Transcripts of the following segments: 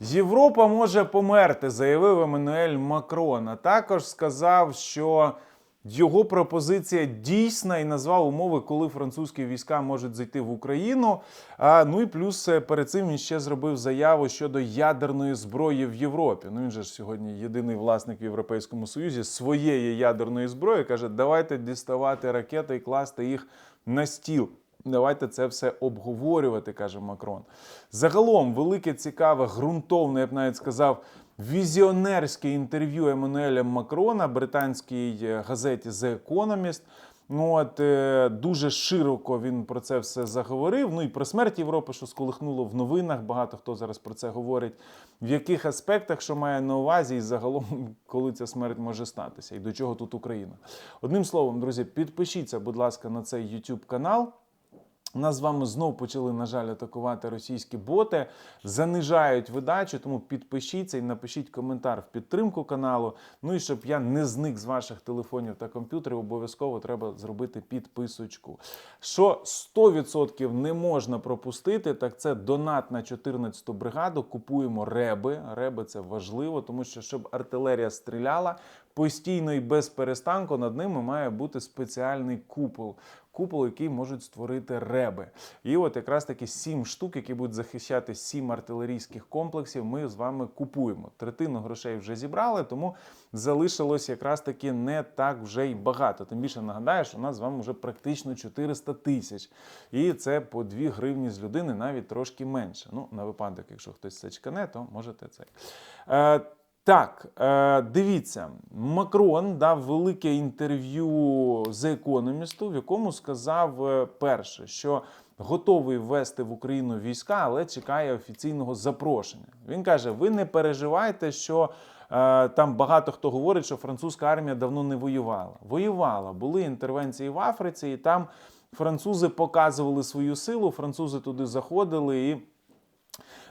Європа може померти, заявив Еммануель Макрон. А також сказав, що його пропозиція дійсна і назвав умови, коли французькі війська можуть зайти в Україну. А, ну і плюс е, перед цим він ще зробив заяву щодо ядерної зброї в Європі. Ну він же ж сьогодні єдиний власник в Європейському Союзі своєї ядерної зброї. каже, давайте діставати ракети і класти їх на стіл. Давайте це все обговорювати, каже Макрон. Загалом, велике, цікаве, ґрунтовне, я б навіть сказав, візіонерське інтерв'ю Еммануеля Макрона британській е, газеті The Economist. Ну, от е, дуже широко він про це все заговорив. Ну і про смерть Європи, що сколихнуло в новинах. Багато хто зараз про це говорить. В яких аспектах, що має на увазі, і загалом, коли ця смерть може статися, і до чого тут Україна. Одним словом, друзі, підпишіться, будь ласка, на цей YouTube канал. Нас з вами знов почали, на жаль, атакувати російські боти, занижають видачу, тому підпишіться і напишіть коментар в підтримку каналу. Ну і щоб я не зник з ваших телефонів та комп'ютерів, обов'язково треба зробити підписочку. Що 100% не можна пропустити, так це донат на 14-ту бригаду. Купуємо реби. Реби це важливо, тому що щоб артилерія стріляла постійно і без перестанку, над ними має бути спеціальний купол купол, який можуть створити реби. І от якраз таки сім штук, які будуть захищати сім артилерійських комплексів. Ми з вами купуємо. Третину грошей вже зібрали, тому залишилось якраз таки не так вже й багато. Тим більше нагадаю, що у нас з вами вже практично 400 тисяч. І це по 2 гривні з людини, навіть трошки менше. Ну, на випадок, якщо хтось це чкане, то можете це. Так, е, дивіться, Макрон дав велике інтерв'ю The Economist, в якому сказав е, перше, що готовий ввести в Україну війська, але чекає офіційного запрошення. Він каже: ви не переживайте, що е, там багато хто говорить, що французька армія давно не воювала. Воювала, були інтервенції в Африці, і там французи показували свою силу, французи туди заходили і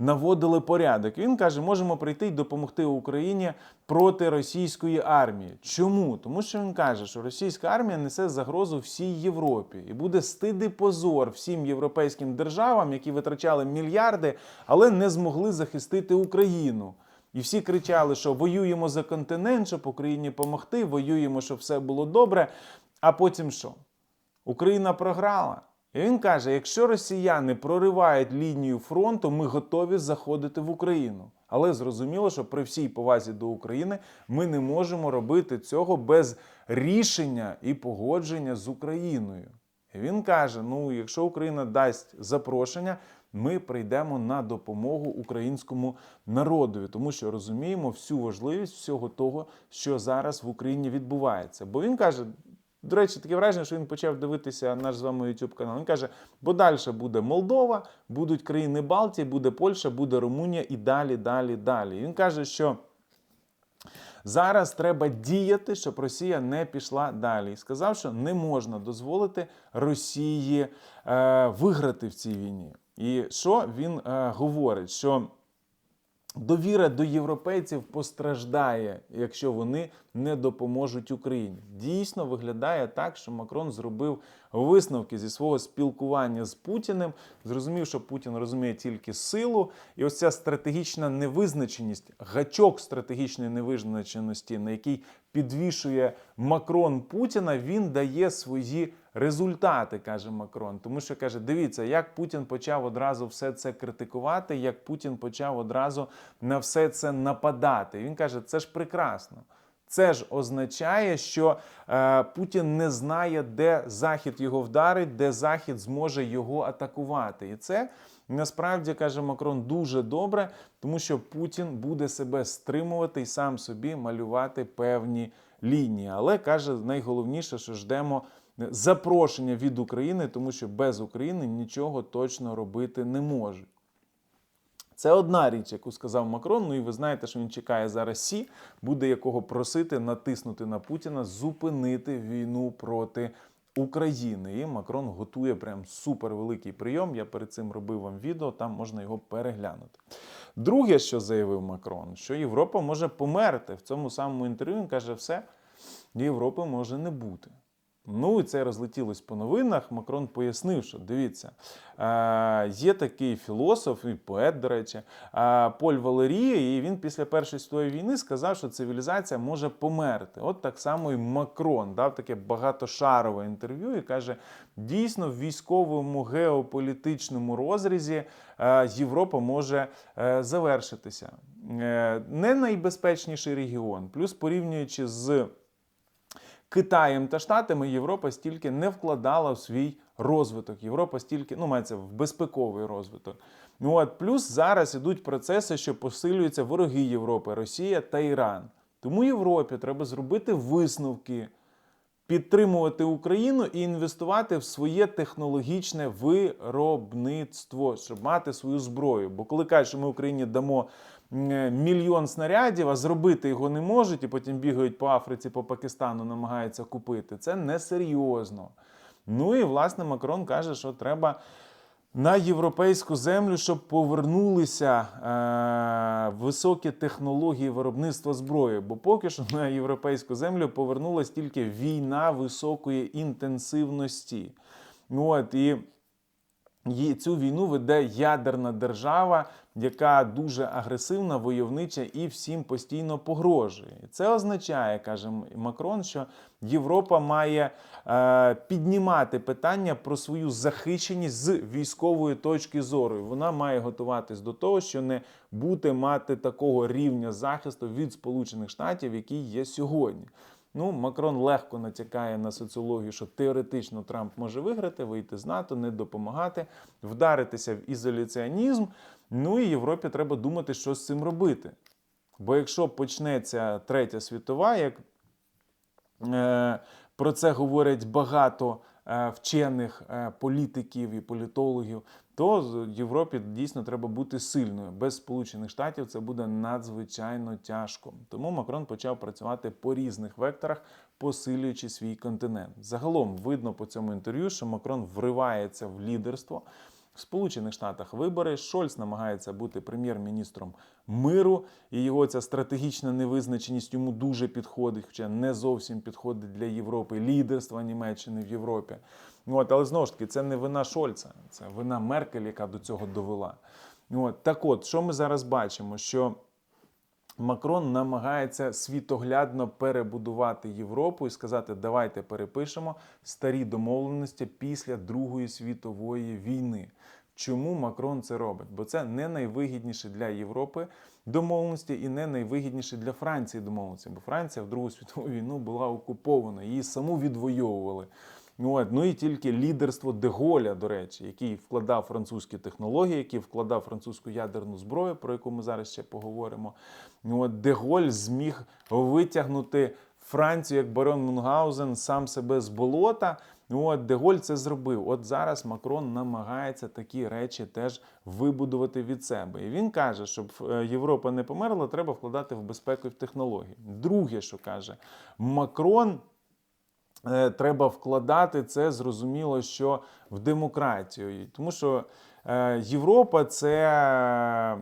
наводили порядок. Він каже, можемо прийти і допомогти Україні проти російської армії. Чому? Тому що він каже, що російська армія несе загрозу всій Європі і буде стиди позор всім європейським державам, які витрачали мільярди, але не змогли захистити Україну. І всі кричали, що воюємо за континент, щоб Україні допомогти, воюємо, щоб все було добре. А потім що? Україна програла. І він каже: якщо росіяни проривають лінію фронту, ми готові заходити в Україну. Але зрозуміло, що при всій повазі до України ми не можемо робити цього без рішення і погодження з Україною. І він каже: ну, якщо Україна дасть запрошення, ми прийдемо на допомогу українському народові, тому що розуміємо всю важливість всього того, що зараз в Україні відбувається. Бо він каже. До речі, таке враження, що він почав дивитися наш з вами YouTube канал. Він каже, бо далі буде Молдова, будуть країни Балтії, буде Польща, буде Румунія і далі, далі, далі. Він каже, що зараз треба діяти, щоб Росія не пішла далі. І сказав, що не можна дозволити Росії е, виграти в цій війні. І що він е, говорить? Що Довіра до європейців постраждає, якщо вони не допоможуть Україні. Дійсно виглядає так, що Макрон зробив висновки зі свого спілкування з Путіним. Зрозумів, що Путін розуміє тільки силу, і ось ця стратегічна невизначеність, гачок стратегічної невизначеності, на який підвішує Макрон Путіна, він дає свої результати, каже Макрон. Тому що каже: дивіться, як Путін почав одразу все це критикувати, як Путін почав одразу на все це нападати. Він каже, це ж прекрасно. Це ж означає, що е, Путін не знає, де Захід його вдарить, де Захід зможе його атакувати. І це насправді каже Макрон дуже добре, тому що Путін буде себе стримувати і сам собі малювати певні лінії. Але каже, найголовніше, що ждемо запрошення від України, тому що без України нічого точно робити не можуть. Це одна річ, яку сказав Макрон. Ну і ви знаєте, що він чекає зараз Сі, буде якого просити натиснути на Путіна, зупинити війну проти України. І Макрон готує прям супервеликий прийом. Я перед цим робив вам відео, там можна його переглянути. Друге, що заявив Макрон, що Європа може померти в цьому самому інтерв'ю. Він каже, все, Європи може не бути. Ну і це розлетілось по новинах. Макрон пояснив, що дивіться, е, є такий філософ і поет, до речі, е, Поль Валерій, і він після Першої світової війни сказав, що цивілізація може померти. От так само і Макрон дав таке багатошарове інтерв'ю і каже: дійсно, в військовому геополітичному розрізі е, Європа може завершитися. Не найбезпечніший регіон, плюс порівнюючи з. Китаєм та Штатами Європа стільки не вкладала в свій розвиток. Європа стільки, ну, мається в безпековий розвиток. Ну от плюс зараз ідуть процеси, що посилюються вороги Європи, Росія та Іран. Тому Європі треба зробити висновки, підтримувати Україну і інвестувати в своє технологічне виробництво, щоб мати свою зброю. Бо коли кажуть, що ми Україні дамо мільйон снарядів, а зробити його не можуть, і потім бігають по Африці, по Пакистану, намагаються купити, це несерйозно. Ну і власне Макрон каже, що треба. На європейську землю, щоб повернулися е, високі технології виробництва зброї. Бо поки що на європейську землю повернулась тільки війна високої інтенсивності. Ну, От, і Цю війну веде ядерна держава, яка дуже агресивна, войовнича і всім постійно погрожує. Це означає, каже Макрон, що Європа має е, піднімати питання про свою захищеність з військової точки зору. Вона має готуватись до того, що не буде мати такого рівня захисту від Сполучених Штатів, який є сьогодні. Ну, Макрон легко натякає на соціологію, що теоретично Трамп може виграти, вийти з НАТО, не допомагати, вдаритися в ізоляціонізм. Ну і Європі треба думати, що з цим робити. Бо якщо почнеться третя світова, як е, про це говорять багато е, вчених е, політиків і політологів, то Європі дійсно треба бути сильною. Без Сполучених Штатів це буде надзвичайно тяжко. Тому Макрон почав працювати по різних векторах, посилюючи свій континент. Загалом видно по цьому інтерв'ю, що Макрон вривається в лідерство. В Сполучених Штатах вибори Шольц намагається бути прем'єр-міністром миру, і його ця стратегічна невизначеність йому дуже підходить, хоча не зовсім підходить для Європи лідерства Німеччини в Європі. От, але знову ж таки, це не вина Шольца, це вина Меркель, яка до цього довела. От, так от, що ми зараз бачимо? Що Макрон намагається світоглядно перебудувати Європу і сказати, давайте перепишемо старі домовленості після Другої світової війни. Чому Макрон це робить? Бо це не найвигідніше для Європи домовленості і не найвигідніше для Франції домовленості. Бо Франція в Другу світову війну була окупована, її саму відвоювали. Ну, От, ну і тільки лідерство Деголя, до речі, який вкладав французькі технології, який вкладав французьку ядерну зброю, про яку ми зараз ще поговоримо. Ну, от Деголь зміг витягнути Францію як барон Мюнгаузен сам себе з болота. Ну, от Деголь це зробив. От зараз Макрон намагається такі речі теж вибудувати від себе. І він каже, щоб е, Європа не померла, треба вкладати в безпеку і в технології. Друге, що каже, Макрон треба вкладати це зрозуміло, що в демократію. Тому що е, Європа це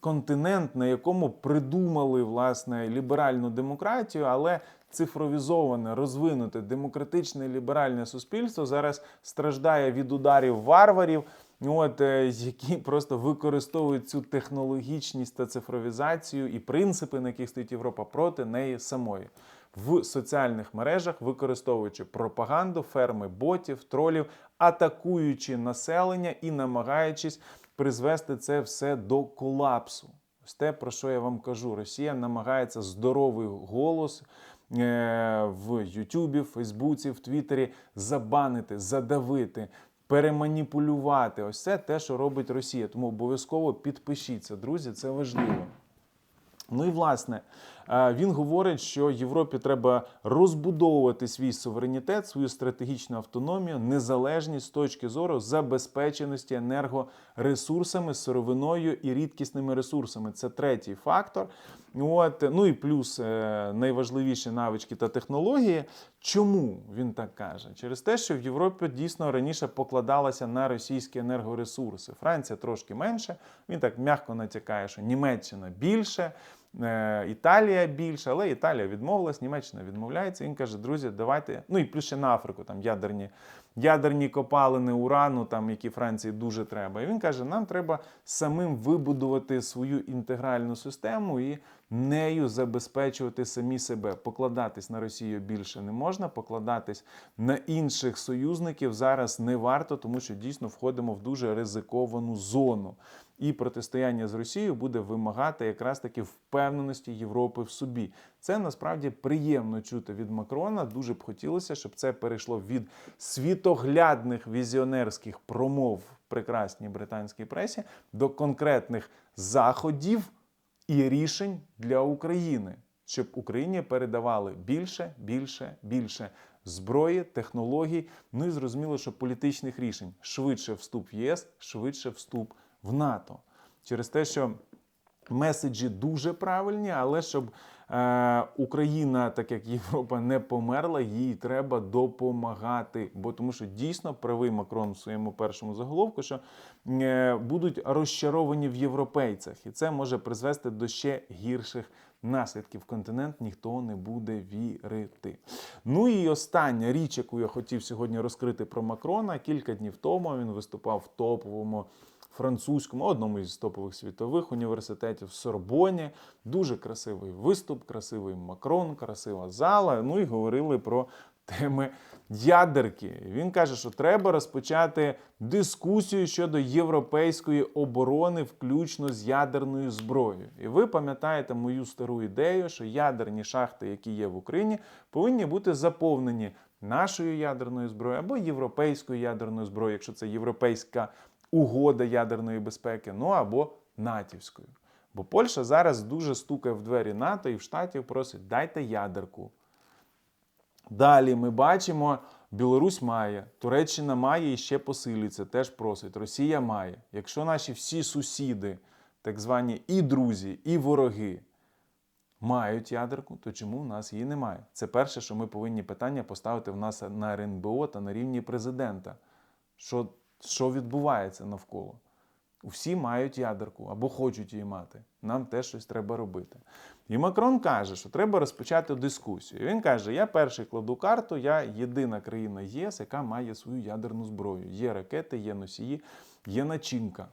континент, на якому придумали власне ліберальну демократію, але цифровізоване, розвинуте демократичне ліберальне суспільство зараз страждає від ударів варварів. От, е, які просто використовують цю технологічність та цифровізацію і принципи, на яких стоїть Європа, проти неї самої в соціальних мережах, використовуючи пропаганду, ферми ботів, тролів, атакуючи населення і намагаючись призвести це все до колапсу. Ось те, про що я вам кажу. Росія намагається здоровий голос е, в Ютубі, Фейсбуці, в Твіттері забанити, задавити. Переманіпулювати ось це те, що робить Росія. Тому обов'язково підпишіться, друзі, це важливо. Ну і власне він говорить, що Європі треба розбудовувати свій суверенітет, свою стратегічну автономію, незалежність з точки зору забезпеченості енергоресурсами, сировиною і рідкісними ресурсами. Це третій фактор. От, ну і плюс е, найважливіші навички та технології. Чому він так каже? Через те, що в Європі дійсно раніше покладалася на російські енергоресурси. Франція трошки менше. Він так м'яко натякає, що Німеччина більше. Е, Італія більше, але Італія відмовилась, Німеччина відмовляється. Він каже, друзі, давайте. Ну і плюс ще на Африку, там ядерні, ядерні копалини урану, там, які Франції дуже треба. І він каже, нам треба самим вибудувати свою інтегральну систему і нею забезпечувати самі себе. Покладатись на Росію більше не можна, покладатись на інших союзників зараз не варто, тому що дійсно входимо в дуже ризиковану зону. І протистояння з Росією буде вимагати якраз таки впевненості Європи в собі. Це насправді приємно чути від Макрона. Дуже б хотілося, щоб це перейшло від світоглядних візіонерських промов в прекрасній британській пресі до конкретних заходів і рішень для України, щоб Україні передавали більше, більше, більше зброї, технологій. Ну і зрозуміло, що політичних рішень швидше вступ в ЄС, швидше вступ в НАТО. Через те, що меседжі дуже правильні, але щоб Україна, так як Європа, не померла, їй треба допомагати. Бо тому, що дійсно правий Макрон в своєму першому заголовку, що е, будуть розчаровані в європейцях, і це може призвести до ще гірших. Наслідків континент ніхто не буде вірити. Ну і остання річ, яку я хотів сьогодні розкрити про Макрона. Кілька днів тому він виступав в топовому французькому, одному із топових світових університетів в Сорбоні. Дуже красивий виступ, красивий Макрон, красива зала. Ну і говорили про теми ядерки. Він каже, що треба розпочати дискусію щодо європейської оборони, включно з ядерною зброєю. І ви пам'ятаєте мою стару ідею, що ядерні шахти, які є в Україні, повинні бути заповнені нашою ядерною зброєю або європейською ядерною зброєю, якщо це європейська угода ядерної безпеки, ну або натівською. Бо Польща зараз дуже стукає в двері НАТО і в Штатів просить дайте ядерку. Далі ми бачимо, Білорусь має, Туреччина має і ще посилюється, теж просить. Росія має. Якщо наші всі сусіди, так звані і друзі, і вороги, мають ядерку, то чому в нас її немає? Це перше, що ми повинні питання поставити в нас на РНБО та на рівні президента. Що, що відбувається навколо? Усі мають ядерку або хочуть її мати. Нам теж щось треба робити. І Макрон каже, що треба розпочати дискусію. Він каже: я перший кладу карту, я єдина країна ЄС, яка має свою ядерну зброю. Є ракети, є носії, є начинка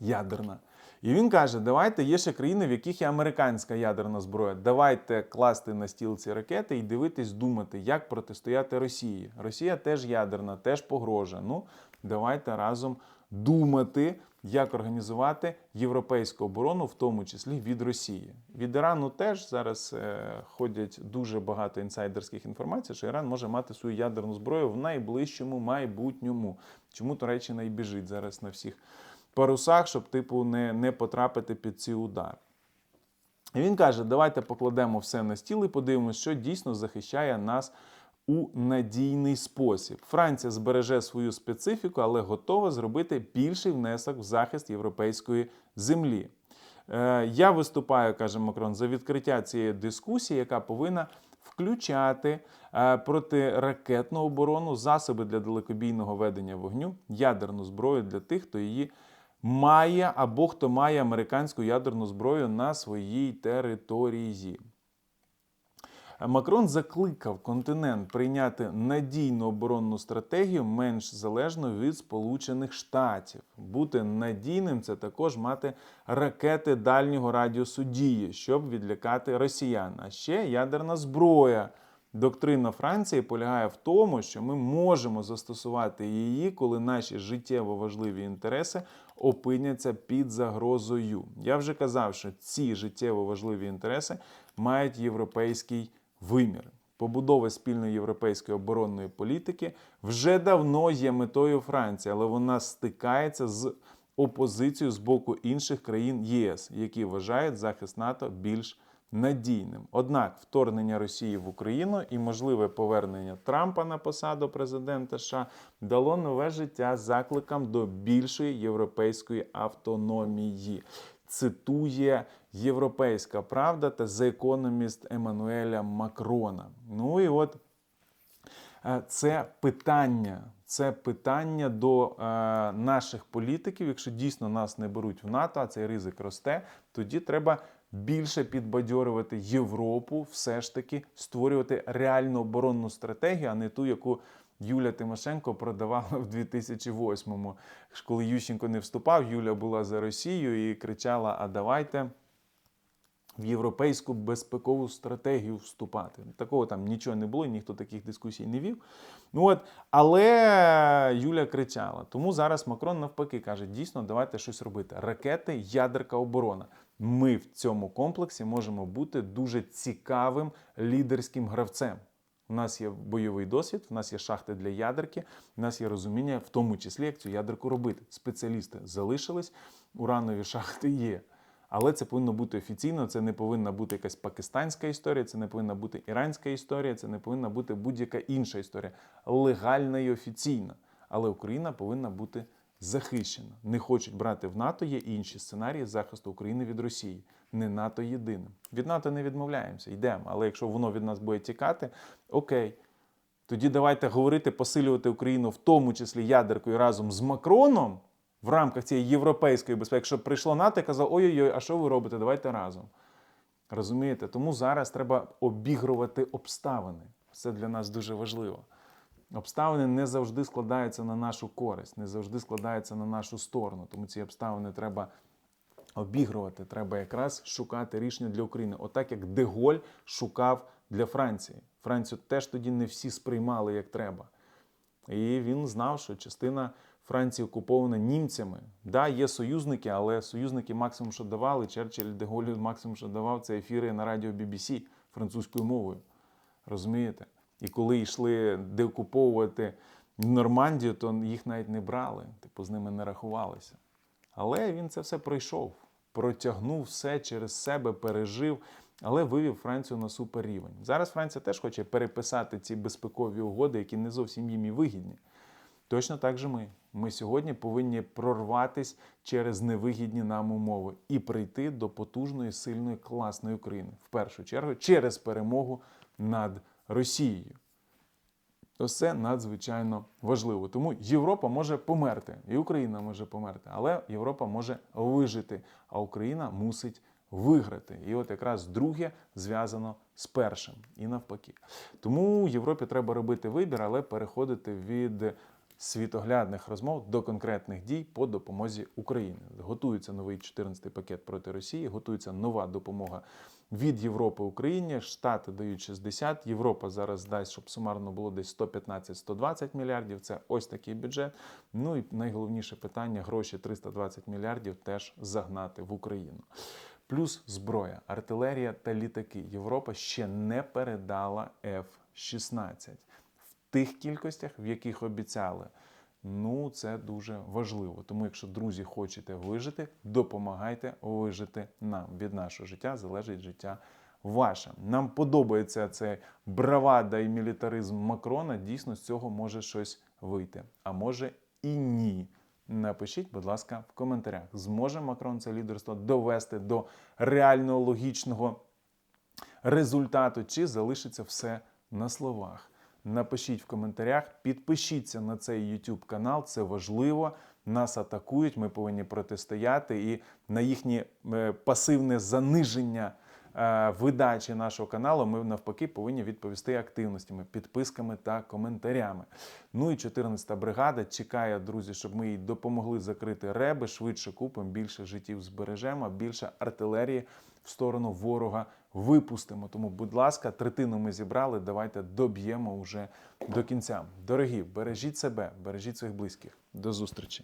ядерна. І він каже: давайте є ще країни, в яких є американська ядерна зброя. Давайте класти на стіл ці ракети і дивитись, думати, як протистояти Росії. Росія теж ядерна, теж погрожує. Ну, давайте разом думати, як організувати європейську оборону, в тому числі від Росії. Від Ірану теж зараз е, ходять дуже багато інсайдерських інформацій, що Іран може мати свою ядерну зброю в найближчому майбутньому. Чому Туреччина і біжить зараз на всіх парусах, щоб типу не, не потрапити під ці удари. І він каже: давайте покладемо все на стіл і подивимося, що дійсно захищає нас у надійний спосіб. Франція збереже свою специфіку, але готова зробити більший внесок в захист європейської землі. Е, я виступаю, каже Макрон, за відкриття цієї дискусії, яка повинна включати е, протиракетну оборону, засоби для далекобійного ведення вогню, ядерну зброю для тих, хто її має або хто має американську ядерну зброю на своїй території. Макрон закликав континент прийняти надійну оборонну стратегію менш залежно від Сполучених Штатів. Бути надійним це також мати ракети дальнього радіусу дії, щоб відлякати росіян. А ще ядерна зброя. Доктрина Франції полягає в тому, що ми можемо застосувати її, коли наші життєво важливі інтереси опиняться під загрозою. Я вже казав, що ці життєво важливі інтереси мають європейський вимір. Побудова спільної європейської оборонної політики вже давно є метою Франції, але вона стикається з опозицією з боку інших країн ЄС, які вважають захист НАТО більш надійним. Однак вторгнення Росії в Україну і можливе повернення Трампа на посаду президента США дало нове життя закликам до більшої європейської автономії. Цитує Європейська Правда та The Economist Еммануеля Макрона. Ну і от е, це питання це питання до е, наших політиків. Якщо дійсно нас не беруть в НАТО, а цей ризик росте, тоді треба більше підбадьорювати Європу, все ж таки створювати реальну оборонну стратегію, а не ту, яку Юля Тимошенко продавала в 2008-му. Коли Ющенко не вступав, Юля була за Росію і кричала: А давайте в європейську безпекову стратегію вступати. Такого там нічого не було, ніхто таких дискусій не вів. Ну от, але Юля кричала. Тому зараз Макрон навпаки каже: дійсно, давайте щось робити. Ракети, ядерка, оборона. Ми в цьому комплексі можемо бути дуже цікавим лідерським гравцем. У нас є бойовий досвід, у нас є шахти для ядерки, у нас є розуміння, в тому числі, як цю ядерку робити. Спеціалісти залишились, уранові шахти є. Але це повинно бути офіційно, це не повинна бути якась пакистанська історія, це не повинна бути іранська історія, це не повинна бути будь-яка інша історія. Легальна і офіційна. Але Україна повинна бути захищена. Не хочуть брати в НАТО, є інші сценарії захисту України від Росії. Не НАТО єдиним. Від НАТО не відмовляємося, йдемо. Але якщо воно від нас буде тікати, окей. Тоді давайте говорити, посилювати Україну, в тому числі ядеркою разом з Макроном в рамках цієї європейської безпеки, щоб прийшло НАТО і казало, ой-ой-ой, а що ви робите? Давайте разом. Розумієте? Тому зараз треба обігрувати обставини. Це для нас дуже важливо. Обставини не завжди складаються на нашу користь, не завжди складаються на нашу сторону. Тому ці обставини треба обігрувати. Треба якраз шукати рішення для України. Отак як Деголь шукав для Франції. Францію теж тоді не всі сприймали як треба. І він знав, що частина Франції окупована німцями. Да, є союзники, але союзники максимум, що давали, Черчилль Деголю максимум, що давав, це ефіри на радіо BBC французькою мовою. Розумієте? І коли йшли деокуповувати Нормандію, то їх навіть не брали, типу з ними не рахувалися. Але він це все пройшов, протягнув все через себе, пережив, але вивів Францію на суперрівень. Зараз Франція теж хоче переписати ці безпекові угоди, які не зовсім їм і вигідні. Точно так же ми. Ми сьогодні повинні прорватися через невигідні нам умови і прийти до потужної, сильної, класної України. В першу чергу через перемогу над Росією. Ось це надзвичайно важливо. Тому Європа може померти, і Україна може померти, але Європа може вижити, а Україна мусить виграти. І от якраз друге зв'язано з першим і навпаки. Тому Європі треба робити вибір, але переходити від світоглядних розмов до конкретних дій по допомозі Україні. Готується новий 14-й пакет проти Росії, готується нова допомога від Європи Україні. Штати дають 60, Європа зараз дасть, щоб сумарно було десь 115-120 мільярдів. Це ось такий бюджет. Ну і найголовніше питання: гроші 320 мільярдів теж загнати в Україну. Плюс зброя, артилерія та літаки. Європа ще не передала F-16 в тих кількостях, в яких обіцяли. Ну, це дуже важливо. Тому, якщо друзі хочете вижити, допомагайте вижити нам. Від нашого життя залежить життя ваше. Нам подобається цей бравада і мілітаризм Макрона. Дійсно, з цього може щось вийти. А може і ні. Напишіть, будь ласка, в коментарях, зможе Макрон це лідерство довести до реального логічного результату, чи залишиться все на словах. Напишіть в коментарях, підпишіться на цей YouTube канал, це важливо. Нас атакують, ми повинні протистояти, і на їхнє е, пасивне заниження е, видачі нашого каналу ми навпаки повинні відповісти активностями, підписками та коментарями. Ну і 14-та бригада чекає, друзі, щоб ми їй допомогли закрити реби, швидше купимо, більше життів збережемо, більше артилерії в сторону ворога випустимо. Тому, будь ласка, третину ми зібрали. Давайте доб'ємо вже до кінця. Дорогі, бережіть себе, бережіть своїх близьких. До зустрічі.